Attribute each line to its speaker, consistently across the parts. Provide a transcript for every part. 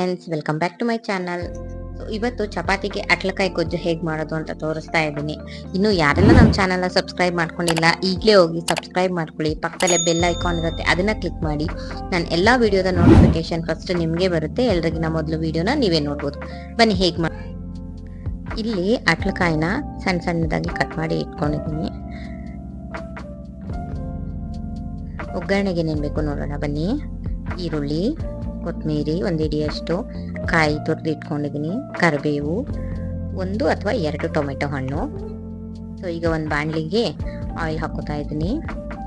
Speaker 1: Friends welcome back to my channel ಇವತ್ತು ಚಪಾತಿಗೆ ಅಟ್ಲಕಾಯಿ ಗೊಜ್ಜು ಹೇಗೆ ಮಾಡೋದು ಅಂತ ತೋರಿಸ್ತಾ ಇದ್ದೀನಿ. ಇನ್ನು ಯಾರೆಲ್ಲ ನಮ್ಮ ಚಾನಲ್ನ ಸಬ್ಸ್ಕ್ರೈಬ್ ಮಾಡ್ಕೊಂಡಿಲ್ಲ, ಈಗಲೇ ಹೋಗಿ ಸಬ್ಸ್ಕ್ರೈಬ್ ಮಾಡ್ಕೊಳ್ಳಿ. ಪಕ್ಕದಲ್ಲೇ ಬೆಲ್ ಐಕಾನ್ ಇರುತ್ತೆ, ಅದನ್ನು ಕ್ಲಿಕ್ ಮಾಡಿ. ನಾನು ಎಲ್ಲ ವಿಡಿಯೋದ ನೋಟಿಫಿಕೇಶನ್ ಫಸ್ಟ್ ನಿಮಗೆ ಬರುತ್ತೆ ಎಲ್ರಿಗಿನ ಮೊದಲು ವಿಡಿಯೋನ ನೀವೇ ನೋಡ್ಬೋದು. ಬನ್ನಿ, ಹೇಗೆ ಮಾಡಿ ಇಲ್ಲಿ ಅಟ್ಲಕಾಯಿನ ಸಣ್ಣ ಸಣ್ಣದಾಗಿ ಕಟ್ ಮಾಡಿ ಇಟ್ಕೊಂಡಿದ್ದೀನಿ. ಒಗ್ಗರಣೆಗೆ ಏನೇನು ಬೇಕು ನೋಡೋಣ, ಬನ್ನಿ. ಈರುಳ್ಳಿ ಕೊತ್ತಂಬರಿ, ಒಂದು ಇಡಿಯಷ್ಟು ಕಾಯಿ ತುರಿದು ಇಟ್ಕೊಂಡಿದ್ದೀನಿ ಕರಿಬೇವು, ಒಂದು ಅಥವಾ ಎರಡು ಟೊಮೆಟೊ ಹಣ್ಣು. ಸೊ ಈಗ ಒಂದು ಬಾಣಲಿಗೆ ಆಯಿಲ್ ಹಾಕೋತಾ ಇದ್ದೀನಿ.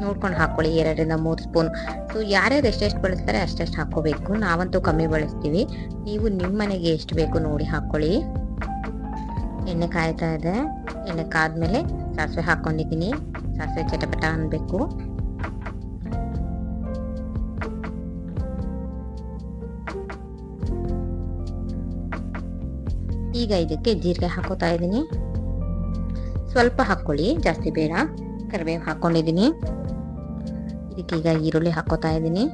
Speaker 1: ನೋಡ್ಕೊಂಡು ಹಾಕ್ಕೊಳ್ಳಿ ಎರಡರಿಂದ ಮೂರು ಸ್ಪೂನ್. ಸೊ ಯಾರ್ಯಾರು ಎಷ್ಟೆಷ್ಟು ಬಳಸ್ತಾರೆ ಅಷ್ಟೆಷ್ಟು ಹಾಕ್ಕೋಬೇಕು ನಾವಂತೂ ಕಮ್ಮಿ ಬಳಸ್ತೀವಿ. ನೀವು ನಿಮ್ಮ ಮನೆಗೆ ಎಷ್ಟು ಬೇಕು ನೋಡಿ ಹಾಕ್ಕೊಳ್ಳಿ ಎಣ್ಣೆ ಕಾಯ್ತಾ ಇದೆ. ಎಣ್ಣೆ ಕಾದ್ಮೇಲೆ ಸಾಸಿವೆ ಹಾಕ್ಕೊಂಡಿದ್ದೀನಿ ಸಾಸಿವೆ ಚಟಪಟ ಅನ್ಬೇಕು. ಈಗ ಇದಕ್ಕೆ ಜೀರಿಗೆ ಹಾಕೋತಾ ಇದ್ದೀನಿ. ಸ್ವಲ್ಪ ಹಾಕ್ಕೊಳ್ಳಿ, ಜಾಸ್ತಿ ಬೇಡ. ಕರಿಬೇವು ಹಾಕೊಂಡಿದ್ದೀನಿ. ಇದಕ್ಕೆ ಈಗ ಈರುಳ್ಳಿ ಹಾಕೋತಾ ಇದ್ದೀನಿ.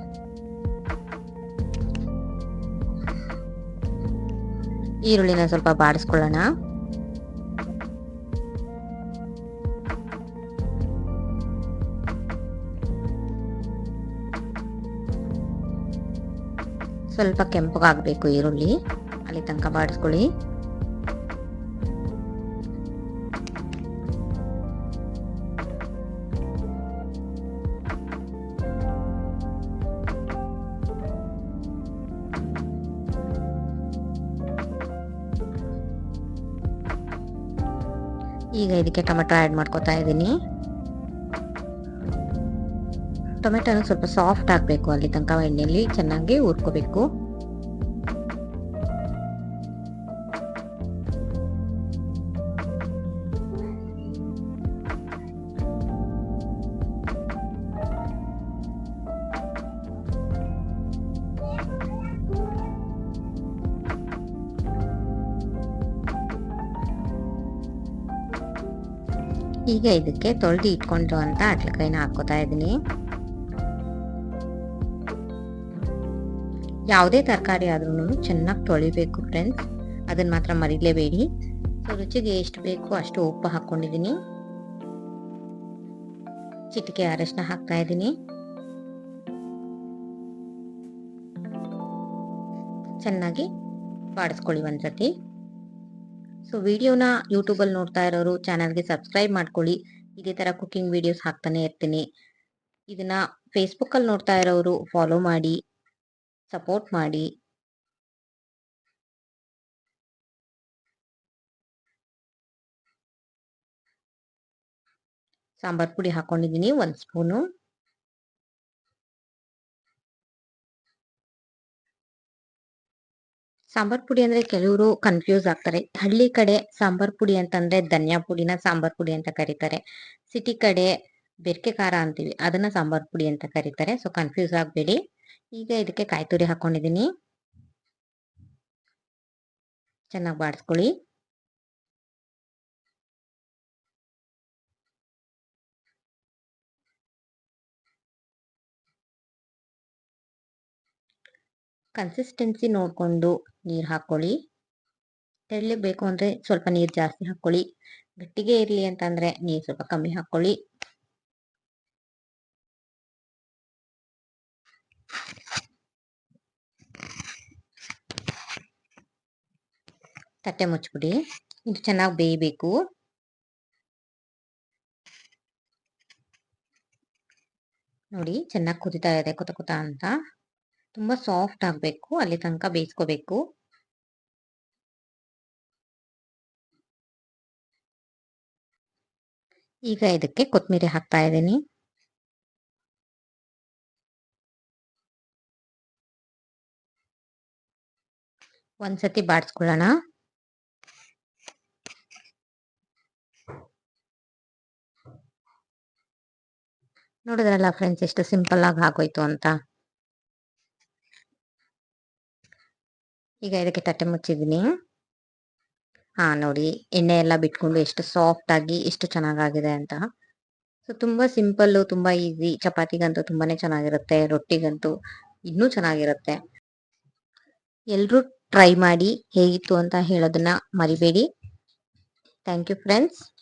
Speaker 1: ಈರುಳ್ಳಿನ ಸ್ವಲ್ಪ ಬಾಡಿಸ್ಕೊಳ್ಳೋಣ. ಸ್ವಲ್ಪ ಕೆಂಪಗಾಗಬೇಕು ಈರುಳ್ಳಿ. ಅಲ್ಲಿ ತನಕ ಬಾಡಿಸ್ಕೊಳ್ಳಿ. ಈಗ ಇದಕ್ಕೆ ಟೊಮೆಟೊ ಆ್ಯಡ್ ಮಾಡ್ಕೋತಾ ಇದ್ದೀನಿ. ಟೊಮೆಟೊನ ಸ್ವಲ್ಪ ಸಾಫ್ಟ್ ಆಗಬೇಕು ಅಲ್ಲಿ ತನಕ ಎಣ್ಣೆಯಲ್ಲಿ ಚೆನ್ನಾಗಿ ಹುರ್ಕೋಬೇಕು. ಈಗ ಇದಕ್ಕೆ ತೊಳೆದು ಇಟ್ಕೊಂಡು ಅಂತ ಅಟ್ಲಕಾಯಿನ ಹಾಕೋತಾ ಇದ್ದೀನಿ. ಯಾವುದೇ ತರಕಾರಿ ಆದ್ರೂ ಚೆನ್ನಾಗಿ ತೊಳಿಬೇಕು ಫ್ರೆಂಡ್ಸ್ ಅದನ್ನ ಮಾತ್ರ ಮರಿಲೇಬೇಡಿ. ಸೊ, ರುಚಿಗೆ ಎಷ್ಟು ಬೇಕು ಅಷ್ಟು ಉಪ್ಪು ಹಾಕ್ಕೊಂಡಿದ್ದೀನಿ ಚಿಟಿಕೆ ಅರಶಿನ ಹಾಕ್ತಾ ಇದ್ದೀನಿ. ಚೆನ್ನಾಗಿ ಬಾಡಿಸ್ಕೊಳ್ಳಿ ಒಂದ್ಸತಿ ಸೊ ವಿಡಿಯೋನ ಯೂಟ್ಯೂಬಲ್ಲಿ ನೋಡ್ತಾ ಇರೋರು ಚಾನಲ್ಗೆ ಸಬ್ಸ್ಕ್ರೈಬ್ ಮಾಡ್ಕೊಳ್ಳಿ. ಇದೇ ಥರ ಕುಕಿಂಗ್ ವಿಡಿಯೋಸ್ ಹಾಕ್ತಾನೆ ಇರ್ತೀನಿ. ಇದನ್ನ ಫೇಸ್ಬುಕ್ಕಲ್ಲಿ ನೋಡ್ತಾ ಇರೋರು ಫಾಲೋ ಮಾಡಿ ಸಪೋರ್ಟ್ ಮಾಡಿ. ಸಾಂಬಾರ್ ಪುಡಿ ಹಾಕೊಂಡಿದ್ದೀನಿ, ಒಂದು ಸ್ಪೂನು ಸಾಂಬಾರ್ ಪುಡಿ ಅಂದ್ರೆ ಕೆಲವರು ಕನ್ಫ್ಯೂಸ್ ಆಗ್ತಾರೆ. ಹಳ್ಳಿ ಕಡೆ ಸಾಂಬಾರ್ ಪುಡಿ ಅಂತಂದ್ರೆ ಧನಿಯಾ ಪುಡಿನ ಸಾಂಬಾರ್ ಪುಡಿ ಅಂತ ಕರೀತಾರೆ. ಸಿಟಿ ಕಡೆ ಬೆರ್ಕೆ ಖಾರ ಅಂತೀವಿ, ಅದನ್ನ ಸಾಂಬಾರ್ ಪುಡಿ ಅಂತ ಕರೀತಾರೆ. ಸೊ ಕನ್ಫ್ಯೂಸ್ ಆಗಬೇಡಿ. ಈಗ ಇದಕ್ಕೆ ಕಾಯಿ ತುರಿ ಹಾಕೊಂಡಿದ್ದೀನಿ ಚೆನ್ನಾಗಿ ಬಾಡಿಸ್ಕೊಳ್ಳಿ. ಕನ್ಸಿಸ್ಟೆನ್ಸಿ ನೋಡಿಕೊಂಡು ನೀರು ಹಾಕ್ಕೊಳ್ಳಿ ತೆಳ್ಳಗೆ ಬೇಕು ಅಂದರೆ ಸ್ವಲ್ಪ ನೀರು ಜಾಸ್ತಿ ಹಾಕ್ಕೊಳ್ಳಿ ಗಟ್ಟಿಗೆ ಇರಲಿ ಅಂತಂದರೆ ನೀರು ಸ್ವಲ್ಪ ಕಮ್ಮಿ ಹಾಕ್ಕೊಳ್ಳಿ ತಟ್ಟೆ ಮುಚ್ಚಿಬಿಡಿ. ಇದು ಚೆನ್ನಾಗಿ ಬೇಯಬೇಕು. ನೋಡಿ, ಚೆನ್ನಾಗಿ ಕುದಿತಾ ಇದೆ, ಕುತ ಕುತ ಅಂತ. ತುಂಬ ಸಾಫ್ಟ್ ಆಗಬೇಕು, ಅಲ್ಲಿ ತನಕ ಬೇಯಿಸ್ಕೋಬೇಕು. ಈಗ ಇದಕ್ಕೆ ಕೊತ್ತಂಬರಿ ಹಾಕ್ತಾ ಇದ್ದೀನಿ. ಒಂದ್ಸತಿ ಬಾಡಿಸ್ಕೊಳ್ಳೋಣ. ನೋಡಿದ್ರಲ್ಲ ಫ್ರೆಂಡ್ಸ್ ಎಷ್ಟು ಸಿಂಪಲ್ ಆಗಿ ಆಗೋಯ್ತು ಅಂತ. ಈಗ ಇದಕ್ಕೆ ತಟ್ಟೆ ಮುಚ್ಚಿದ್ದೀನಿ. ಹಾ, ನೋಡಿ ಎಣ್ಣೆ ಎಲ್ಲ ಬಿಟ್ಕೊಂಡು ಎಷ್ಟು ಸಾಫ್ಟ್ ಆಗಿ ಎಷ್ಟು ಚೆನ್ನಾಗಾಗಿದೆ ಅಂತ. ಸೊ ತುಂಬಾ ಸಿಂಪಲ್ ತುಂಬಾ ಈಸಿ ಚಪಾತಿಗಂತೂ ತುಂಬಾನೇ ಚೆನ್ನಾಗಿರುತ್ತೆ, ರೊಟ್ಟಿಗಂತೂ ಇನ್ನೂ ಚೆನ್ನಾಗಿರುತ್ತೆ. ಎಲ್ಲರೂ ಟ್ರೈ ಮಾಡಿ ಹೇಗಿತ್ತು ಅಂತ ಹೇಳೋದನ್ನ ಮರಿಬೇಡಿ. Thank you friends